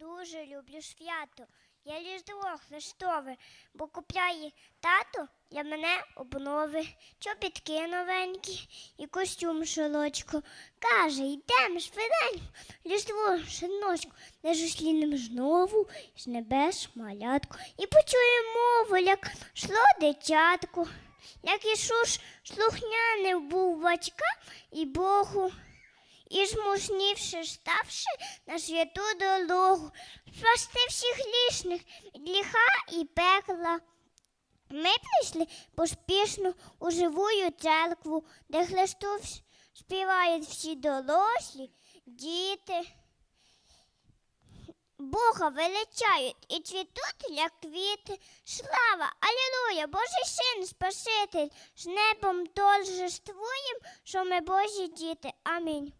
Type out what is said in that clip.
Дуже люблю свято. Я різдво Христове, бо купляє тато для мене обнови, чобітки новенькі і костюм шолочку. Каже, йдемо швиденько, різдво шиночку, не жуслінем знову з небес малятку. І почуємо мову, як шло дитятко, як Ісус слухняним був батька і Богу. І змушнівши, ставши на святу дорогу, спасти всіх грішних від ліха і пекла. Ми прийшли поспішно у живую церкву, де Христос співають всі дорослі, діти. Бога величають і цвітуть, як квіти. Слава, Алілуя, Божий син, Спаситель, з небом торжествуєм, що ми Божі діти. Амінь.